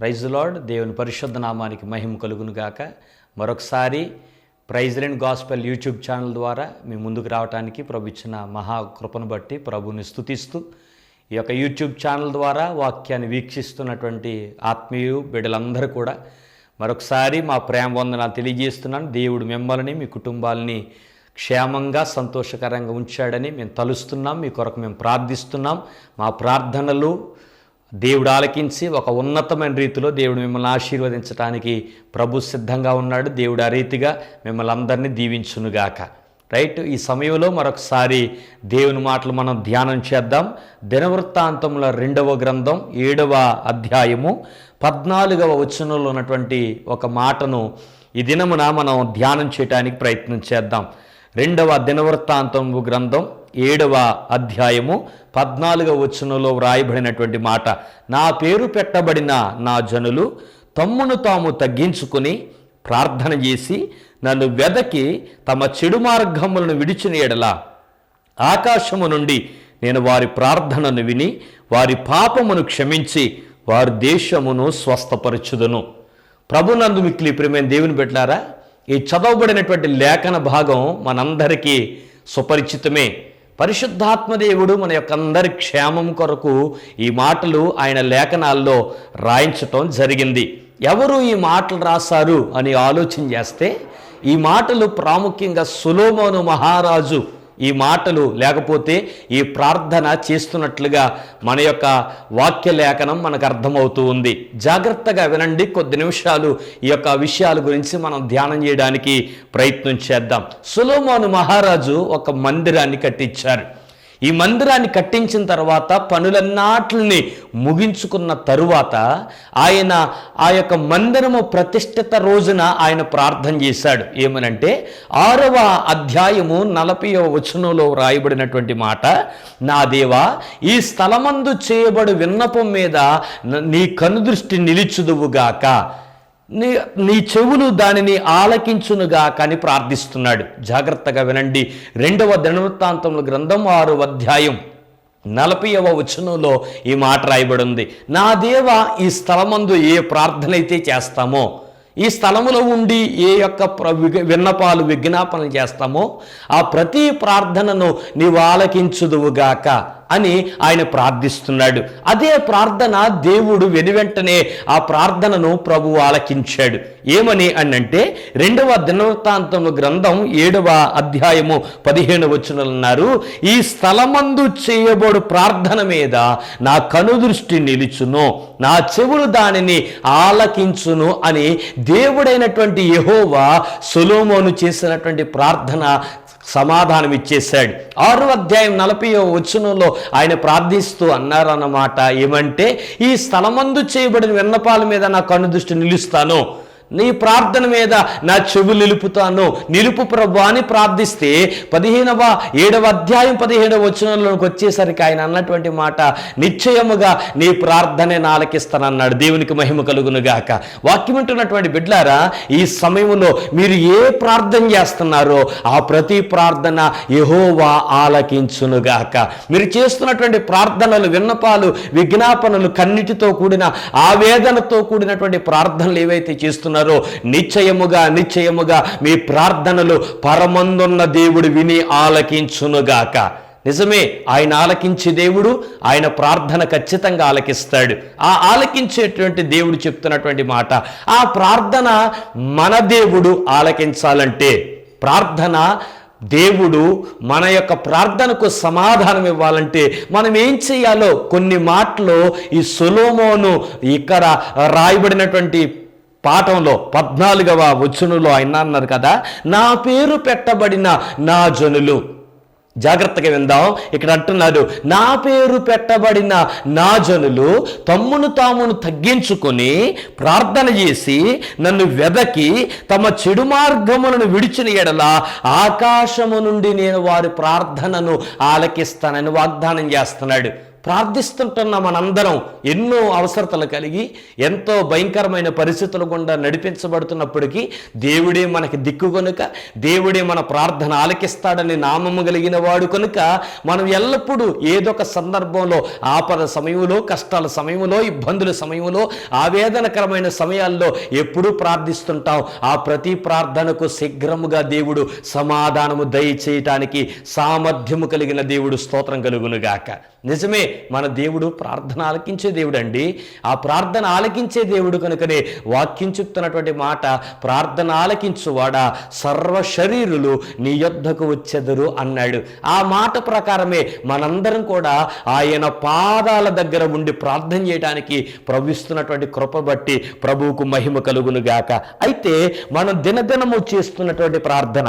Praise lord దేవుని పరిశుద్ధ నామానికి మహిమ కలుగును గాక. మరొకసారి praise and gospel YouTube channel ద్వారా మీ ముందుకు రావడానికి ప్రభు ఇచ్చిన మహా కృపను బట్టి ప్రభుని స్తుతిస్తూ ఈ యొక్క యూట్యూబ్ ఛానల్ ద్వారా వాక్యాన్ని వీక్షిస్తున్నటువంటి ఆత్మీయు బిడ్డలందరూ కూడా మరొకసారి మా ప్రేమ వందనాలు తెలియజేస్తున్నాను. దేవుడు మిమ్మల్ని మీ కుటుంబాలని క్షేమంగా సంతోషకరంగా ఉంచాడని మేము తలుస్తున్నాం. మీ కొరకు మేము ప్రార్థిస్తున్నాం. మా ప్రార్థనలు దేవుడు ఆలకించి ఒక ఉన్నతమైన రీతిలో దేవుడు మిమ్మల్ని ఆశీర్వదించడానికి ప్రభు సిద్ధంగా ఉన్నాడు. దేవుడు ఆ రీతిగా మిమ్మల్ని అందరినీ దీవించునుగాక. రైట్? ఈ సమయంలో మరొకసారి దేవుని మాటలు మనం ధ్యానం చేద్దాం. దినవృత్తాంతంలో రెండవ గ్రంథం ఏడవ అధ్యాయము పద్నాలుగవ వచనంలో ఉన్నటువంటి ఒక మాటను ఈ దినమున మనం ధ్యానం చేయడానికి ప్రయత్నం చేద్దాం. రెండవ దినవృత్తాంతము గ్రంథం ఏడవ అధ్యాయము పద్నాలుగవ వచనంలో వ్రాయబడినటువంటి మాట. నా పేరు పెట్టబడిన నా జనులు తమ్మును తాము తగ్గించుకుని ప్రార్థన చేసి నన్ను వెదకి తమ చెడు మార్గములను విడిచిన ఎడల ఆకాశము నుండి నేను వారి ప్రార్థనను విని వారి పాపమును క్షమించి వారి దేశమును స్వస్థపరచుదును. ప్రభునందు మిక్కిలి ప్రియమైన దేవుని పెట్టారా ఈ చదవబడినటువంటి లేఖన భాగం మనందరికీ సుపరిచితమే. పరిశుద్ధాత్మదేవుడు మన యొక్క అందరి క్షేమం కొరకు ఈ మాటలు ఆయన లేఖనాల్లో రాయించటం జరిగింది. ఎవరు ఈ మాటలు రాశారు అని ఆలోచన చేస్తే ఈ మాటలు ప్రాముఖ్యంగా సులోమోను మహారాజు ఈ మాటలు లేకపోతే ఈ ప్రార్థన చేస్తున్నట్లుగా మన యొక్క వాక్య లేఖనం మనకు అర్థమవుతూ ఉంది. జాగ్రత్తగా వినండి. కొద్ది నిమిషాలు ఈ యొక్క విషయాల గురించి మనం ధ్యానం చేయడానికి ప్రయత్నం చేద్దాం. సులోమాను మహారాజు ఒక మందిరాన్ని కట్టించారు. ఈ మందిరాన్ని కట్టించిన తర్వాత పనులన్నాటిని ముగించుకున్న తరువాత ఆయన ఆ యొక్క మందిరము ప్రతిష్ఠిత రోజున ఆయన ప్రార్థన చేశాడు. ఏమనంటే ఆరవ అధ్యాయము నలభై వచనంలో రాయబడినటువంటి మాట నా దేవా ఈ స్థలమందు చేయబడు విన్నపం మీద నీ కనుదృష్టి నిలిచుదువుగాక. నీ నీ చెవులు దానిని ఆలకించునుగా కానీ ప్రార్థిస్తున్నాడు. జాగ్రత్తగా వినండి. రెండవ దినవృత్తాంతముల గ్రంథం ఆరు అధ్యాయం నలభైవ వచనంలో ఈ మాట రాయబడి ఉంది నా దేవ ఈ స్థలమందు ఏ ప్రార్థన అయితే చేస్తామో ఈ స్థలములో ఉండి ఏ యొక్క విన్నపాలు విజ్ఞాపనలు చేస్తామో ఆ ప్రతి ప్రార్థనను నీవు ఆలకించుదువుగాక. అని ఆయన ప్రార్థిస్తున్నాడు. అదే ప్రార్థన దేవుడు వెనువెంటనే ఆ ప్రార్థనను ప్రభు ఆలకించాడు. ఏమని అనంటే రెండవ దినవృత్తాంతము గ్రంథం ఏడవ అధ్యాయము పదిహేను వచనాలు ఈ స్థలమందు చేయబడు ప్రార్థన మీద నా కనుదృష్టి నిలుచును నా చెవులు దానిని ఆలకించును అని దేవుడైనటువంటి యహోవా సొలోమోను చేసినటువంటి ప్రార్థన సమాధానం ఇచ్చేశాడు ఆరో అధ్యాయం నలభై వచనంలో ఆయన ప్రార్థిస్తూ అన్నారన్నమాట ఏమంటే ఈ స్థలమందు చేయబడిన విన్నపాల మీద నా కన్నుదృష్టి నిలుస్తాను. నీ ప్రార్థన మీద నా చెవులు నిలుపుతాను. నిలుపు ప్రభు అని ప్రార్థిస్తే పదిహేనవ ఏడవ అధ్యాయం పదిహేడవ వచనంలోకి వచ్చేసరికి ఆయన అన్నటువంటి మాట నిశ్చయముగా నీ ప్రార్థనే నాలకిస్తానన్నాడు. దేవునికి మహిమ కలుగును గాక. వాక్యం అంటున్నటువంటి బిడ్లారా ఈ సమయంలో మీరు ఏ ప్రార్థన చేస్తున్నారో ఆ ప్రతి ప్రార్థన యహోవా ఆలకించునుగాక మీరు చేస్తున్నటువంటి ప్రార్థనలు విన్నపాలు విజ్ఞాపనలు కన్నిటితో కూడిన ఆవేదనతో కూడినటువంటి ప్రార్థనలు ఏవైతే చేస్తున్నారో నిశ్చయముగా నిశ్చయముగా మీ ప్రార్థనలు పరమందున్న దేవుడు విని ఆలకించునుగాక. నిజమే ఆయన ఆలకించే దేవుడు ఆయన ప్రార్థన ఖచ్చితంగా ఆలకిస్తాడు. ఆ ఆలకించేటువంటి దేవుడు చెప్తున్నటువంటి మాట ఆ ప్రార్థన మన దేవుడు ఆలకించాలంటే ప్రార్థన దేవుడు మన యొక్క ప్రార్థనకు సమాధానం ఇవ్వాలంటే మనం ఏం చేయాలో? కొన్ని మాటలు ఈ సులోమోను ఇక్కడ రాయబడినటువంటి పాఠంలో పద్నాలుగవ వచ్చునులో ఆయన అన్నారు కదా నా పేరు పెట్టబడిన నా జనులు. జాగ్రత్తగా విందాం. ఇక్కడ అంటున్నారు నా పేరు పెట్టబడిన నా జనులు తమ్మును తామును తగ్గించుకొని ప్రార్థన చేసి నన్ను వెదకి తమ చెడు మార్గములను విడిచిన ఎడల ఆకాశము నుండి నేను వారి ప్రార్థనను ఆలకిస్తానని వాగ్దానం చేస్తున్నాడు. ప్రార్థిస్తుంటున్న మనందరం ఎన్నో అవసరతలు కలిగి ఎంతో భయంకరమైన పరిస్థితుల గుండా నడిపించబడుతున్నప్పటికీ దేవుడే మనకి దిక్కు కనుక దేవుడే మన ప్రార్థన ఆలకిస్తాడని నామము కలిగిన వాడు కనుక మనం ఎల్లప్పుడూ ఏదొక సందర్భంలో ఆపద సమయంలో కష్టాల సమయంలో ఇబ్బందుల సమయంలో ఆవేదనకరమైన సమయాల్లో ఎప్పుడూ ప్రార్థిస్తుంటాం. ఆ ప్రతి ప్రార్థనకు శీఘ్రముగా దేవుడు సమాధానము దయచేయటానికి సామర్థ్యము కలిగిన దేవుడు స్తోత్రం కలుగునుగాక. నిజమే మన దేవుడు ప్రార్థన ఆలకించే దేవుడు అండి ఆ ప్రార్థన ఆలకించే దేవుడు కనుకనే వాక్యం చెప్తున్నటువంటి మాట ప్రార్థన ఆలకించువాడా? సర్వ శరీరులు నీ యొద్దకు వచ్చెదరు అన్నాడు. ఆ మాట ప్రకారమే మనందరం కూడా ఆయన పాదాల దగ్గర ఉండి ప్రార్థన చేయడానికి ప్రవిస్తున్నటువంటి కృప బట్టి ప్రభువుకు మహిమ కలుగును గాక అయితే మనం దినదినము చేస్తున్నటువంటి ప్రార్థన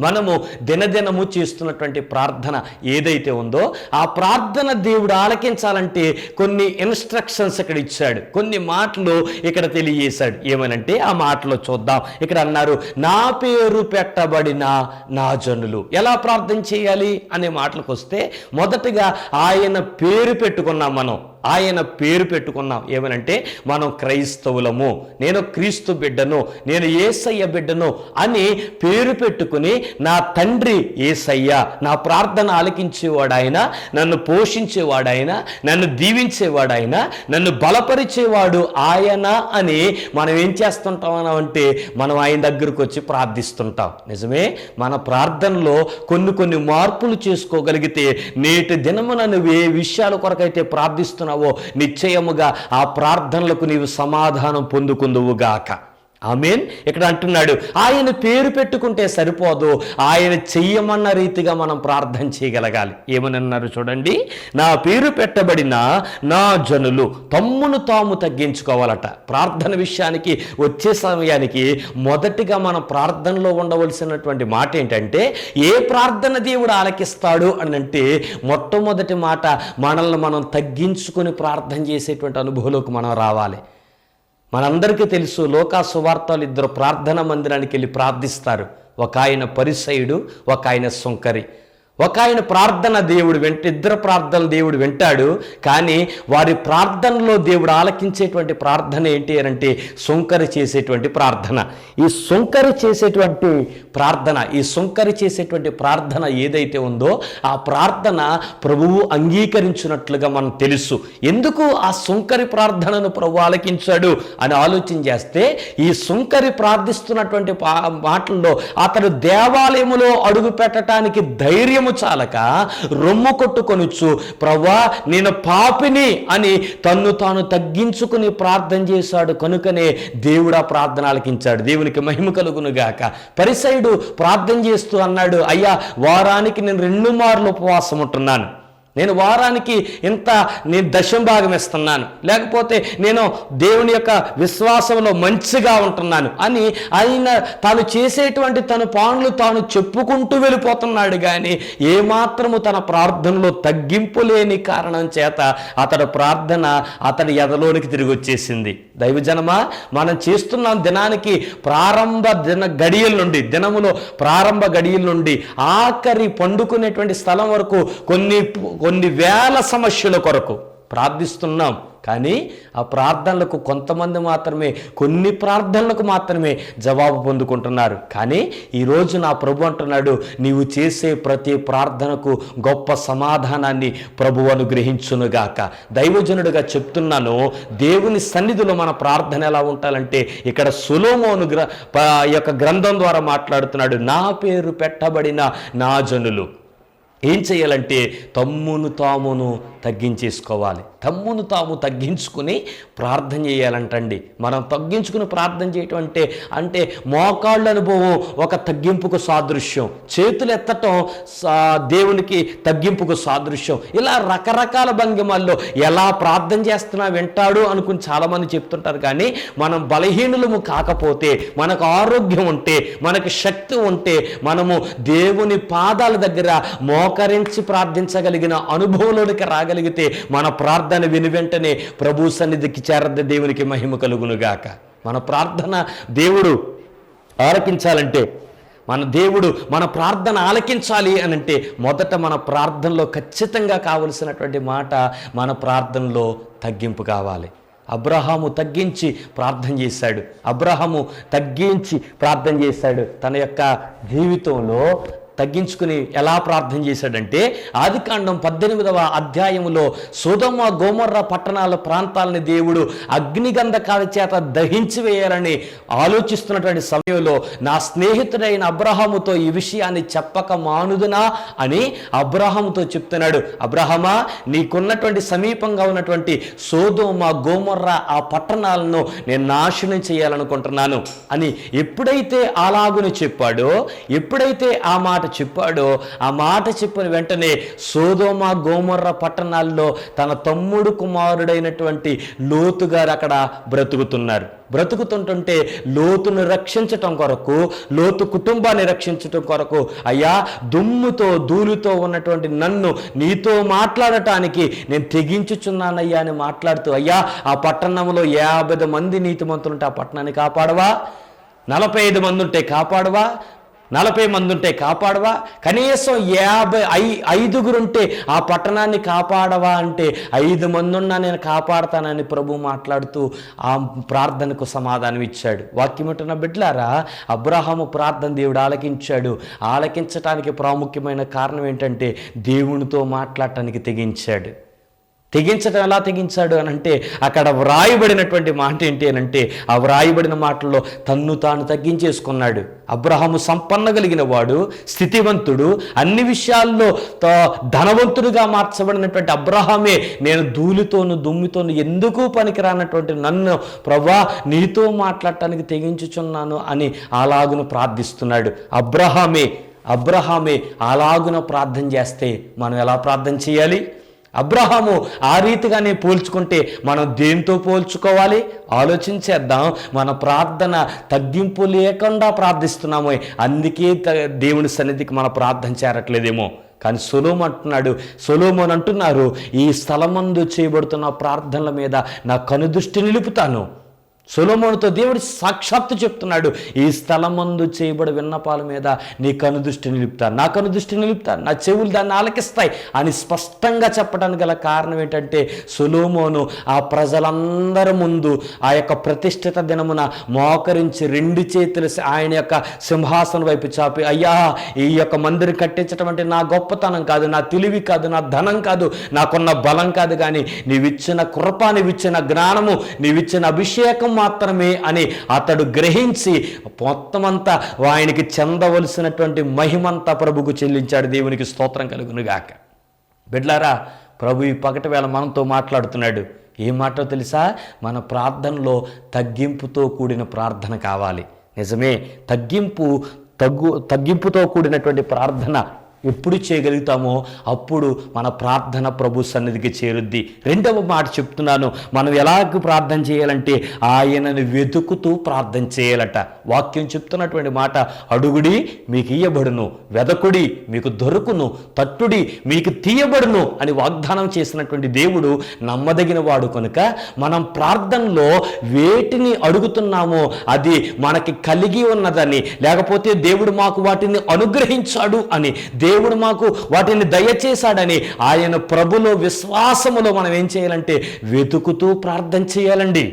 మనము దినదినము చేస్తున్నటువంటి ప్రార్థన ఏదైతే ఉందో ఆ ప్రార్థన దేవుడు ఆలకించాలంటే కొన్ని ఇన్స్ట్రక్షన్స్ ఇక్కడ ఇచ్చాడు. కొన్ని మాటలు ఇక్కడ తెలియజేశాడు. ఏమనంటే ఆ మాటలో చూద్దాం. ఇక్కడ అన్నారు నా పేరు పెట్టబడిన నా జనులు. ఎలా ప్రార్థన చేయాలి? అనే మాటలకు వస్తే మొదటగా ఆయన పేరు పెట్టుకున్నాం మనం. ఆయన పేరు పెట్టుకున్నాం. ఏమనంటే మనం క్రైస్తవులము. నేను క్రీస్తు బిడ్డను నేను ఏసయ్య బిడ్డను అని పేరు పెట్టుకుని నా తండ్రి ఏసయ్య నా ప్రార్థన ఆలకించేవాడాయన నన్ను పోషించేవాడాయన నన్ను దీవించేవాడాయన నన్ను బలపరిచేవాడు ఆయన అని మనం ఏం చేస్తుంటాం అంటే మనం ఆయన దగ్గరకు వచ్చి ప్రార్థిస్తుంటాం. నిజమే? మన ప్రార్థనలో కొన్ని కొన్ని మార్పులు చేసుకోగలిగితే నేటి దినమున నువ్వు ఏ విషయాల కొరకైతే ప్రార్థిస్తున్నావు నిశ్చయముగా ఆ ప్రార్థనలకు నీవు సమాధానం పొందుకుందువుగాక ఆమెన్. ఇక్కడ అంటున్నాడు ఆయన పేరు పెట్టుకుంటే సరిపోదు ఆయన చెయ్యమన్న రీతిగా మనం ప్రార్థన చేయగలగాలి. ఏమని అన్నారు చూడండి నా పేరు పెట్టబడిన నా జనులు తమ్మును తాము తగ్గించుకోవాలట. ప్రార్థన విషయానికి వచ్చే సమయానికి మొదటిగా మనం ప్రార్థనలో ఉండవలసినటువంటి మాట ఏంటంటే ఏ ప్రార్థన దేవుడు ఆలకిస్తాడు అని అంటే మొట్టమొదటి మాట మనల్ని మనం తగ్గించుకొని ప్రార్థన చేసేటువంటి అనుభవంలోకి మనం రావాలి. మనందరికీ తెలుసు లోకా సువార్తలు ఇద్దరు ప్రార్థన మందిరానికి వెళ్ళి ప్రార్థిస్తారు. ఒక ఆయన పరిసయుడు ఒక ఆయన సుంకరి. ఒక ఆయన ప్రార్థన దేవుడు వెంట ఇద్దరు ప్రార్థన దేవుడు వింటాడు కానీ వారి ప్రార్థనలో దేవుడు ఆలకించేటువంటి ప్రార్థన ఏంటి అని అంటే సుంకరి చేసేటువంటి ప్రార్థన. ఈ సుంకరి చేసేటువంటి ప్రార్థన ఈ సుంకరి చేసేటువంటి ప్రార్థన ఏదైతే ఉందో ఆ ప్రార్థన ప్రభువు అంగీకరించినట్లుగా మనం తెలుసు. ఎందుకు ఆ సుంకరి ప్రార్థనను ప్రభు ఆలకించాడు అని ఆలోచన చేస్తే ఈ సుంకరి ప్రార్థిస్తున్నటువంటి పా- మాటల్లో అతడు దేవాలయములో అడుగు పెట్టడానికి ధైర్యము చాలక రొమ్ము కొట్టుకొనుచు ప్రవ్వా నేను పాపిని అని తన్ను తాను తగ్గించుకుని ప్రార్థన చేశాడు. కనుకనే దేవుడా ప్రార్థన ఆలకించాడు దేవునికి మహిమ కలుగును గాక. ప్రార్థన చేస్తూ అన్నాడు అయ్యా వారానికి నేను రెండు మార్లు ఉపవాసం ఉంటున్నాను నేను వారానికి ఇంత నేను దశం భాగం ఇస్తున్నాను లేకపోతే నేను దేవుని యొక్క విశ్వాసంలో మంచిగా ఉంటున్నాను అని ఆయన తాను చేసేటువంటి తన పనులు తాను చెప్పుకుంటూ వెళ్ళిపోతున్నాడు కానీ ఏమాత్రము తన ప్రార్థనలో తగ్గింపు లేని కారణం చేత అతడు ప్రార్థన అతడి ఎదలోనికి తిరిగి వచ్చేసింది. దైవజనమా మనం చేస్తున్నాం దినానికి ప్రారంభ దిన గడియల నుండి దినములో ప్రారంభ గడియల నుండి ఆఖరి పండుకునేటువంటి స్థలం వరకు కొన్ని కొన్ని వేల సమస్యల కొరకు ప్రార్థిస్తున్నాం. కానీ ఆ ప్రార్థనలకు కొంతమంది మాత్రమే కొన్ని ప్రార్థనలకు మాత్రమే జవాబు పొందుకుంటున్నారు. కానీ ఈరోజు నా ప్రభు అంటున్నాడు నీవు చేసే ప్రతి ప్రార్థనకు గొప్ప సమాధానాన్ని ప్రభు అనుగ్రహించునుగాక. దైవజనుడిగా చెప్తున్నాను దేవుని సన్నిధిలో మన ప్రార్థన ఎలా ఉండాలంటే ఇక్కడ సులోమోను గ్ర యొక్క గ్రంథం ద్వారా మాట్లాడుతున్నాడు నా పేరు పెట్టబడిన నా జనులు. ఏం చేయాలంటే తమ్మును తామును తగ్గించేసుకోవాలి. తమ్మును తాము తగ్గించుకుని ప్రార్థన చేయాలంటండి. మనం తగ్గించుకుని ప్రార్థన చేయటం అంటే అంటే మోకాళ్ళ అనుభవం ఒక తగ్గింపుకు సాదృశ్యం. చేతులు ఎత్తటం సా- దేవునికి తగ్గింపుకు సాదృశ్యం. ఇలా రకరకాల భంగిమల్లో ఎలా ప్రార్థన చేస్తున్నా వింటాడు అనుకుని చాలామంది చెప్తుంటారు. కానీ మనం బలహీనులము కాకపోతే మనకు ఆరోగ్యం ఉంటే మనకు శక్తి ఉంటే మనము దేవుని పాదాల దగ్గర మో మోకరించి ప్రార్థించగలిగిన అనుభవంలోనికి రాగలిగితే మన ప్రార్థన విని వెంటనే ప్రభు సన్నిధికి చేరద్ద దేవునికి మహిమ కలుగునుగాక. మన ప్రార్థన దేవుడు ఆలకించాలంటే మన దేవుడు మన ప్రార్థన ఆలకించాలి అని అంటే మొదట మన ప్రార్థనలో ఖచ్చితంగా కావలసినటువంటి మాట మన ప్రార్థనలో తగ్గింపు కావాలి. అబ్రహాము తగ్గించి ప్రార్థన చేశాడు. అబ్రహాము తగ్గించి ప్రార్థన చేశాడు. తన యొక్క జీవితంలో తగ్గించుకుని ఎలా ప్రార్థన చేశాడంటే ఆదికాండం పద్దెనిమిదవ అధ్యాయంలో సోదమ గోమర్ర పట్టణాల ప్రాంతాలని దేవుడు అగ్నిగంధకాల చేత దహించి వేయాలని ఆలోచిస్తున్నటువంటి సమయంలో నా స్నేహితుడైన అబ్రహాముతో ఈ విషయాన్ని చెప్పక మానుదునా అని అబ్రహాముతో చెప్తున్నాడు. అబ్రహమా నీకున్నటువంటి సమీపంగా ఉన్నటువంటి సోదోమ గోమర్ర ఆ పట్టణాలను నేను నాశనం చేయాలనుకుంటున్నాను అని ఎప్పుడైతే అలాగుని చెప్పాడో ఎప్పుడైతే ఆ మాట చెప్పాడో ఆ మాట చెప్పిన వెంటనే సోదోమ గోమర్ర పట్టణాల్లో తన తమ్ముడు కుమారుడైనటువంటి లోతు గారు అక్కడ బ్రతుకుతున్నారు. బ్రతుకుతుంటుంటే లోతును రక్షించటం కొరకు లోతు కుటుంబాన్ని రక్షించటం కొరకు అయ్యా దుమ్ముతో ధూళితో ఉన్నటువంటి నన్ను నీతో మాట్లాడటానికి నేను తెగించుచున్నానయ్యా అని మాట్లాడుతూ అయ్యా ఆ పట్టణంలో యాభై మంది నీతిమంతులుంటే ఆ పట్టణాన్ని కాపాడవా? నలభై ఐదు మంది ఉంటే కాపాడవా? నలభై మంది ఉంటే కాపాడవా? కనీసం యాభై ఐ ఐదుగురుంటే ఆ పట్టణాన్ని కాపాడవా అంటే ఐదు మంది ఉన్నా నేను కాపాడతానని ప్రభు మాట్లాడుతూ ఆ ప్రార్థనకు సమాధానం ఇచ్చాడు. వాక్యం బిడ్లారా అబ్రహాము ప్రార్థన దేవుడు ఆలకించాడు. ఆలకించటానికి ప్రాముఖ్యమైన కారణం ఏంటంటే దేవునితో మాట్లాడటానికి తెగించాడు. తెగించడం ఎలా తెగించాడు అని అంటే అక్కడ వ్రాయబడినటువంటి మాట ఏంటి అని అంటే ఆ వ్రాయబడిన మాటల్లో తన్ను తాను తగ్గించేసుకున్నాడు. అబ్రహాము సంపన్న కలిగిన వాడు స్థితివంతుడు అన్ని విషయాల్లో త- ధనవంతుడిగా మార్చబడినటువంటి అబ్రహామే నేను ధూళితోను దుమ్మితోను ఎందుకు పనికిరానటువంటి నన్ను ప్రభా నీతో మాట్లాడటానికి తెగించుచున్నాను అని అలాగును ప్రార్థిస్తున్నాడు. అబ్రహామే అబ్రహామే అలాగున ప్రార్థన చేస్తే మనం ఎలా ప్రార్థన చేయాలి? అబ్రహాము ఆ రీతిగానే పోల్చుకుంటే మనం దేంతో పోల్చుకోవాలి? ఆలోచించేద్దాం. మన ప్రార్థన తగ్గింపు లేకుండా ప్రార్థిస్తున్నాము అందుకే దేవుని సన్నిధికి మన ప్రార్థన చేరట్లేదేమో. కానీ సొలోమ్ అంటున్నాడు సొలోమోన్ అంటున్నారు ఈ స్థలమందు చేయబడుతున్న ప్రార్థనల మీద నా కనుదృష్టి నిలుపుతాను. సొలోమోనుతో దేవుడు సాక్షాత్తు చెప్తున్నాడు ఈ స్థలమందు చేయబడి విన్నపాల మీద నీ కనుదృష్టి నిలుపుతాను. నా కనుదృష్టి నిలుపుతాను. నా చెవులు దాన్ని ఆలకిస్తాయి. అని స్పష్టంగా చెప్పడానికి గల కారణం ఏంటంటే సొలోమోను ఆ ప్రజలందరి ముందు ఆ యొక్క ప్రతిష్ఠిత దినమున మోకరించి రెండు చేతులు ఆయన యొక్క సింహాసనం వైపు చాపి అయ్యా ఈ యొక్క మందిరం కట్టించడం అంటే నా గొప్పతనం కాదు నా తెలివి కాదు నా ధనం కాదు నాకున్న బలం కాదు కానీ నీవిచ్చిన కృప నీవిచ్చిన జ్ఞానము నీవిచ్చిన అభిషేకం మాత్రమే అని అతడు గ్రహించి మొత్తం అంతా ఆయనకి చెందవలసినటువంటి మహిమంతా ప్రభుకు చెల్లించాడు. దేవునికి స్తోత్రం కలుగునుగాక. బిడ్లారా ప్రభు ఈ పగటి వేళ మనతో మాట్లాడుతున్నాడు. ఏం మాటో తెలుసా? మన ప్రార్థనలో తగ్గింపుతో కూడిన ప్రార్థన కావాలి. నిజమే తగ్గింపు తగ్గు తగ్గింపుతో కూడినటువంటి ప్రార్థన ఎప్పుడు చేయగలుగుతామో అప్పుడు మన ప్రార్థన ప్రభు సన్నిధికి చేరుద్ది. రెండవ మాట చెప్తున్నాను మనం ఎలాగ ప్రార్థన చేయాలంటే ఆయనను వెతుకుతూ ప్రార్థన చేయాలట. వాక్యం చెప్తున్నటువంటి మాట అడుగుడి మీకు ఇయ్యబడును వెదకుడి మీకు దొరుకును తట్టుడి మీకు తీయబడును అని వాగ్దానం చేసినటువంటి దేవుడు నమ్మదగిన వాడు కనుక మనం ప్రార్థనలో వేటిని అడుగుతున్నామో అది మనకి కలిగి ఉన్నదని లేకపోతే దేవుడు మాకు వాటిని అనుగ్రహించాడు అని దేవుడు మాకు వాటిని దయచేశాడని ఆయన ప్రభులో విశ్వాసములో మనం ఏం చేయాలంటే వెతుకుతూ ప్రార్థన చేయాలండి.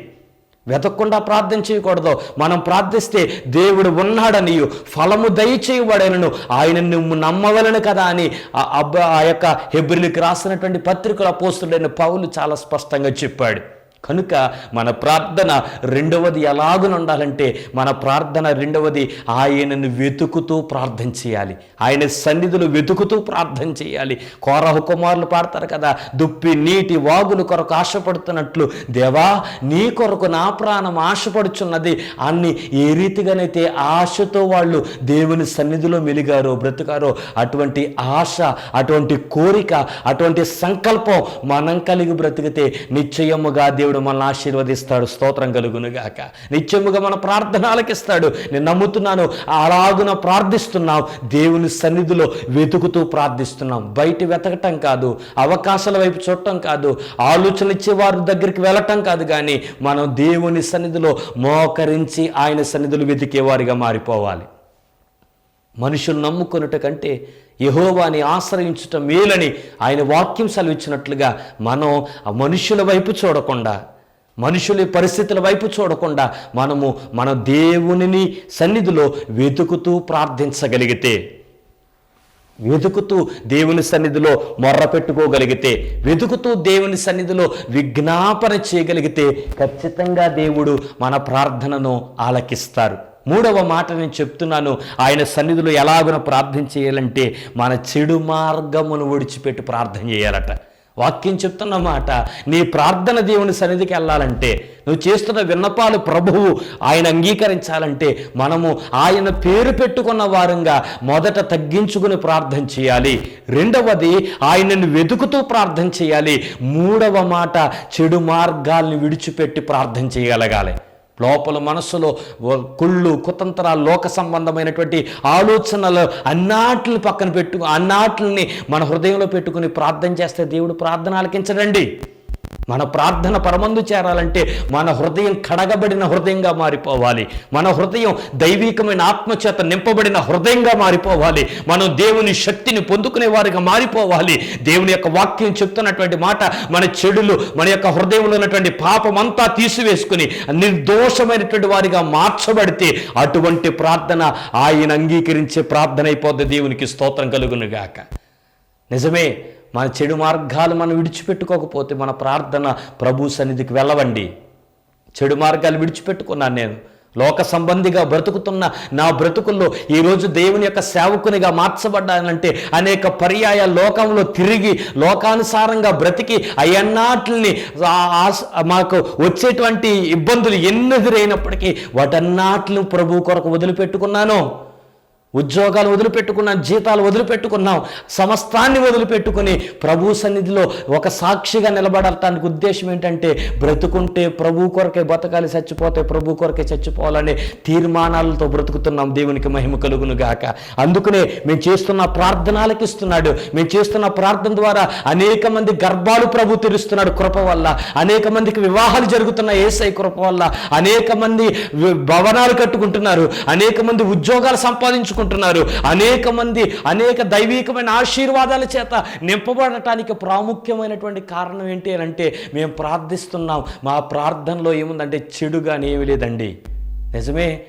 వెతకకుండా ప్రార్థన చేయకూడదు. మనం ప్రార్థిస్తే దేవుడు ఉన్నాడనియు ఫలము దయచేయబడనను ఆయన నువ్వు నమ్మవలను కదా అని ఆ అబ్బ ఆ యొక్క హెబ్రిలికి రాసినటువంటి పత్రికల పోస్తుడైన పౌలు చాలా స్పష్టంగా చెప్పాడు. కనుక మన ప్రార్థన రెండవది ఎలాగున ఉండాలంటే మన ప్రార్థన రెండవది ఆయనను వెతుకుతూ ప్రార్థన చేయాలి. ఆయన సన్నిధులు వెతుకుతూ ప్రార్థన చేయాలి. కోరహ కుమారులు పాడతారు కదా దుప్పి నీటి వాగులు కొరకు ఆశపడుతున్నట్లు దేవా నీ కొరకు నా ప్రాణం ఆశపడుచున్నది అన్ని ఏ రీతిగానైతే ఆశతో వాళ్ళు దేవుని సన్నిధిలో మెలిగారో బ్రతుకారో అటువంటి ఆశ అటువంటి కోరిక అటువంటి సంకల్పం మనం కలిగి బ్రతికితే నిశ్చయముగా దేవుడు మనల్ని ఆశీర్వదిస్తాడు స్తోత్రం కలుగునుగాక. నిత్యముగా మన ప్రార్థన ఆలకిస్తాడు నేను నమ్ముతున్నాను అలాగున ప్రార్థిస్తున్నాం దేవుని సన్నిధిలో వెతుకుతూ ప్రార్థిస్తున్నాం. బయట వెతకటం కాదు అవకాశాల వైపు చూడటం కాదు ఆలోచన ఇచ్చే వారి దగ్గరికి వెళ్ళటం కాదు కానీ మనం దేవుని సన్నిధిలో మోకరించి ఆయన సన్నిధులు వెతికేవారిగా మారిపోవాలి. మనుషులు నమ్ముకున్నట కంటే యహోవాని ఆశ్రయించటం మేలని ఆయన వాక్యం సెలవిచ్చినట్లుగా మనం ఆ మనుషుల వైపు చూడకుండా మనుషుల పరిస్థితుల వైపు చూడకుండా మనము మన దేవునిని సన్నిధిలో వెతుకుతూ ప్రార్థించగలిగితే వెతుకుతూ దేవుని సన్నిధిలో మొర్ర పెట్టుకోగలిగితే వెతుకుతూ దేవుని సన్నిధిలో విజ్ఞాపన చేయగలిగితే ఖచ్చితంగా దేవుడు మన ప్రార్థనను ఆలకిస్తారు. మూడవ మాట నేను చెప్తున్నాను. ఆయన సన్నిధిలో ఎలాగున ప్రార్థన చేయాలంటే మన చెడు మార్గమును విడిచిపెట్టి ప్రార్థన చేయాలట. వాక్యం చెప్తున్న మాట నీ ప్రార్థన దేవుని సన్నిధికి వెళ్ళాలంటే నువ్వు చేస్తున్న విన్నపాలు ప్రభువు ఆయన అంగీకరించాలంటే మనము ఆయన పేరు పెట్టుకున్న వారంగా మొదట తగ్గించుకుని ప్రార్థన చేయాలి. రెండవది ఆయనను వెతుకుతూ ప్రార్థన చేయాలి. మూడవ మాట చెడు మార్గాల్ని విడిచిపెట్టి ప్రార్థన చేయగలగాలి. లోపల మనస్సులో కుళ్ళు కుతంత్రాలు లోక సంబంధమైనటువంటి ఆలోచనలు అన్నాట్లు పక్కన పెట్టు అన్నాట్లని మన హృదయంలో పెట్టుకుని ప్రార్థన చేస్తే దేవుడు ప్రార్థన ఆలకించడండి. మన ప్రార్థన పరమందు చేరాలంటే మన హృదయం కడగబడిన హృదయంగా మారిపోవాలి. మన హృదయం దైవికమైన ఆత్మచేత నింపబడిన హృదయంగా మారిపోవాలి. మనం దేవుని శక్తిని పొందుకునే వారిగా మారిపోవాలి. దేవుని యొక్క వాక్యం చెప్తున్నటువంటి మాట మన చెడులు మన యొక్క హృదయంలో ఉన్నటువంటి పాపం అంతా తీసివేసుకుని నిర్దోషమైనటువంటి వారిగా మార్చబడితే అటువంటి ప్రార్థన ఆయన అంగీకరించే ప్రార్థన అయిపోద్ది. దేవునికి స్తోత్రం కలుగునుగాక. నిజమే మన చెడు మార్గాలు మనం విడిచిపెట్టుకోకపోతే మన ప్రార్థన ప్రభు సన్నిధికి వెళ్ళవండి. చెడు మార్గాలు విడిచిపెట్టుకున్నాను నేను. లోక సంబంధిగా బ్రతుకుతున్న నా బ్రతుకుల్లో ఈరోజు దేవుని యొక్క సేవకునిగా మార్చబడ్డానంటే అనేక పర్యాయ లోకంలో తిరిగి లోకానుసారంగా బ్రతికి అయన్నాటిని మాకు వచ్చేటువంటి ఇబ్బందులు ఎన్ని ఎదురైనప్పటికీ వాటన్నాటిని ప్రభు కొరకు వదిలిపెట్టుకున్నాను. ఉద్యోగాలు వదిలిపెట్టుకున్నాం జీతాలు వదిలిపెట్టుకున్నాం సమస్తాన్ని వదిలిపెట్టుకుని ప్రభు సన్నిధిలో ఒక సాక్షిగా నిలబడటానికి ఉద్దేశం ఏంటంటే బ్రతుకుంటే ప్రభు కొరకే బతకాలి చచ్చిపోతే ప్రభు కొరకే చచ్చిపోవాలనే తీర్మానాలతో బ్రతుకుతున్నాం. దేవునికి మహిమ కలుగును గాక. అందుకనే మేము చేస్తున్న ప్రార్థనలకు ఇస్తున్నాడు. మేము చేస్తున్న ప్రార్థన ద్వారా అనేక మంది గర్భాలు ప్రభు తెరుస్తున్నాడు కృప వల్ల. అనేక మందికి వివాహాలు జరుగుతున్న ఏసై కృప వల్ల. అనేక మంది భవనాలు కట్టుకుంటున్నారు. అనేక మంది ఉద్యోగాలు సంపాదించుకుంటున్నారు. అనేక మంది అనేక దైవీకమైన ఆశీర్వాదాల చేత నింపబడటానికి ప్రాముఖ్యమైనటువంటి కారణం ఏంటి అని అంటే మేము ప్రార్థిస్తున్నాం. మా ప్రార్థనలో ఏముందంటే చెడు కానీ ఏమీ లేదండి. నిజమే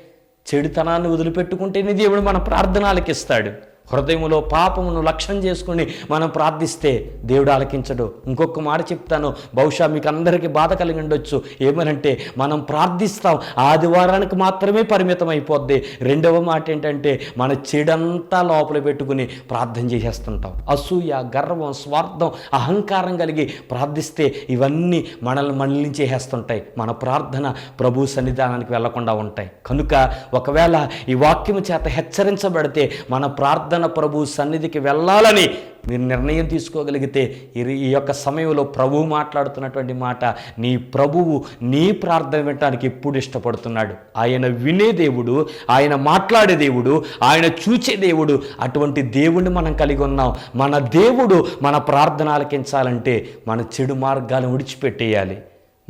చెడుతనాన్ని వదిలిపెట్టుకుంటేనే దేవుడు మన ప్రార్థనలకు ఇస్తాడు హృదయములో పాపమును లక్ష్యం చేసుకుని మనం ప్రార్థిస్తే దేవుడు ఆలకించడు. ఇంకొక మాట చెప్తాను. బహుశా మీకు అందరికీ బాధ కలిగి ఉండొచ్చు. ఏమనంటే మనం ప్రార్థిస్తాం. ఆదివారానికి మాత్రమే పరిమితం అయిపోద్ది. రెండవ మాట ఏంటంటే మన చెడంతా లోపల పెట్టుకుని ప్రార్థన చేసేస్తుంటాం. అసూయ గర్వం స్వార్థం అహంకారం కలిగి ప్రార్థిస్తే ఇవన్నీ మనల్ని మళ్ళించేసేస్తుంటాయి మన ప్రార్థన ప్రభు సన్నిధానానికి వెళ్ళకుండా ఉంటాయి. కనుక ఒకవేళ ఈ వాక్యము చేత హెచ్చరించబడితే మన ప్రార్థన ప్రభు సన్నిధికి వెళ్ళాలని మీరు నిర్ణయం తీసుకోగలిగితే ఈ- ఈ యొక్క సమయంలో ప్రభువు మాట్లాడుతున్నటువంటి మాట నీ ప్రభువు నీ ప్రార్థన వినటానికి ఎప్పుడు ఇష్టపడుతున్నాడు? ఆయన వినే దేవుడు ఆయన మాట్లాడే దేవుడు ఆయన చూచే దేవుడు అటువంటి దేవుణ్ణి మనం కలిగి ఉన్నాం. మన దేవుడు మన ప్రార్థన ఆలకించాలంటే మన చెడు మార్గాలను విడిచిపెట్టేయాలి.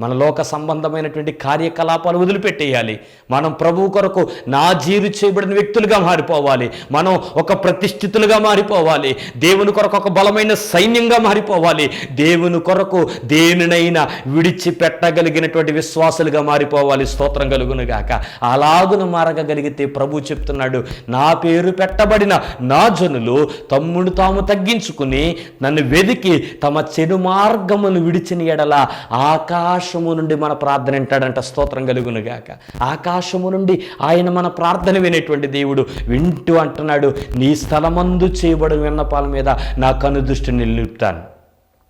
మన లోక సంబంధమైనటువంటి కార్యకలాపాలు వదిలిపెట్టేయాలి. మనం ప్రభు కొరకు నా జీరు చేయబడిన వ్యక్తులుగా మారిపోవాలి. మనం ఒక ప్రతిష్ఠితులుగా మారిపోవాలి. దేవుని కొరకు ఒక బలమైన సైన్యంగా మారిపోవాలి. దేవుని కొరకు దేనినైనా విడిచిపెట్టగలిగినటువంటి విశ్వాసులుగా మారిపోవాలి. స్తోత్రం కలుగును గాక. అలాగున మారగలిగితే ప్రభు చెప్తున్నాడు నా పేరు పెట్టబడిన నా జనులు తమ్ముడు తాము తగ్గించుకుని నన్ను వెదికి తమ చెడు మార్గమును విడిచిన ఎడల ఆకాశము నుండి మన ప్రార్థన వింటాడంట స్తోత్రం కలుగునుగాక. ఆకాశము నుండి ఆయన మన ప్రార్థన వినేటువంటి దేవుడు వింటూ అంటున్నాడు నీ స్థలమందు చేయబడిన విన్నపాల మీద నా కనుదృష్టి నిలుపుతాను.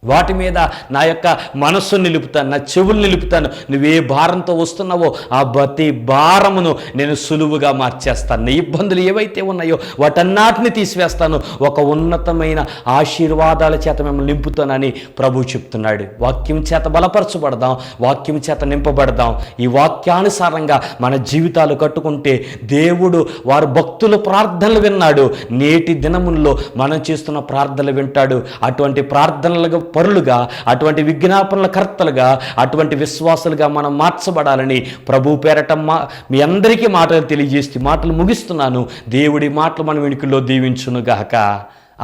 వాటి మీద నా యొక్క మనస్సు నిలుపుతాను నా చెవులు నిలుపుతాను. నువ్వే భారంతో వస్తున్నావో ఆ ప్రతి భారమును నేను సులువుగా మార్చేస్తాను. నీ ఇబ్బందులు ఏవైతే ఉన్నాయో వాటన్నిటిని తీసివేస్తాను. ఒక ఉన్నతమైన ఆశీర్వాదాల చేత మిమ్మల్ని నింపుతానని ప్రభు చెప్తున్నాడు. వాక్యం చేత బలపరచబడదాం వాక్యం చేత నింపబడదాం. ఈ వాక్యానుసారంగా మన జీవితాలు కట్టుకుంటే దేవుడు వారు భక్తుల ప్రార్థనలు విన్నాడు. నేటి దినముల్లో మనం చేస్తున్న ప్రార్థనలు వింటాడు. అటువంటి ప్రార్థనలకు పరులుగా అటువంటి విజ్ఞాపనల కర్తలుగా అటువంటి విశ్వాసులుగా మనం మార్చబడాలని ప్రభు పేరట మా మీ అందరికీ మాటలు తెలియజేస్తూ మాటలు ముగిస్తున్నాను. దేవుడి మాటలు మన వెనుకల్లో దీవించునుగాక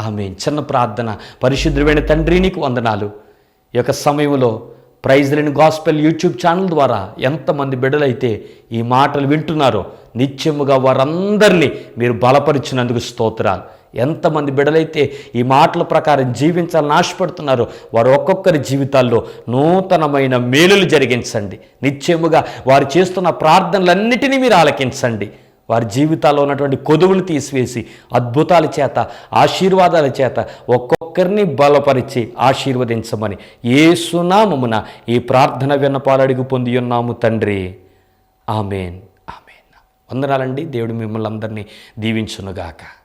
ఆమె చిన్న ప్రార్థన. పరిశుద్ధమైన తండ్రి నీకు వందనాలు. ఈ యొక్క సమయంలో ప్రైజ్ లేని గాస్పెల్ యూట్యూబ్ ఛానల్ ద్వారా ఎంతమంది బిడ్డలైతే ఈ మాటలు వింటున్నారో నిత్యముగా వారందరినీ మీరు బలపరిచినందుకు స్తోత్రాలు. ఎంతమంది బిడలైతే ఈ మాటల ప్రకారం జీవించాలని ఆశపడుతున్నారో వారు ఒక్కొక్కరి జీవితాల్లో నూతనమైన మేలులు జరిగించండి. నిత్యముగా వారు చేస్తున్న ప్రార్థనలన్నిటినీ మీరు ఆలకించండి. వారి జీవితాల్లో ఉన్నటువంటి కొదువులు తీసివేసి అద్భుతాల చేత ఆశీర్వాదాల చేత ఒక్కొక్కరిని బలపరిచి ఆశీర్వదించమని ఏ సునామమున ఈ ప్రార్థన విన్నపాలు పొంది ఉన్నాము తండ్రి. ఆమెన్. ఆమెన్. వందనాలండి. దేవుడు మిమ్మల్ని అందరినీ దీవించునుగాక.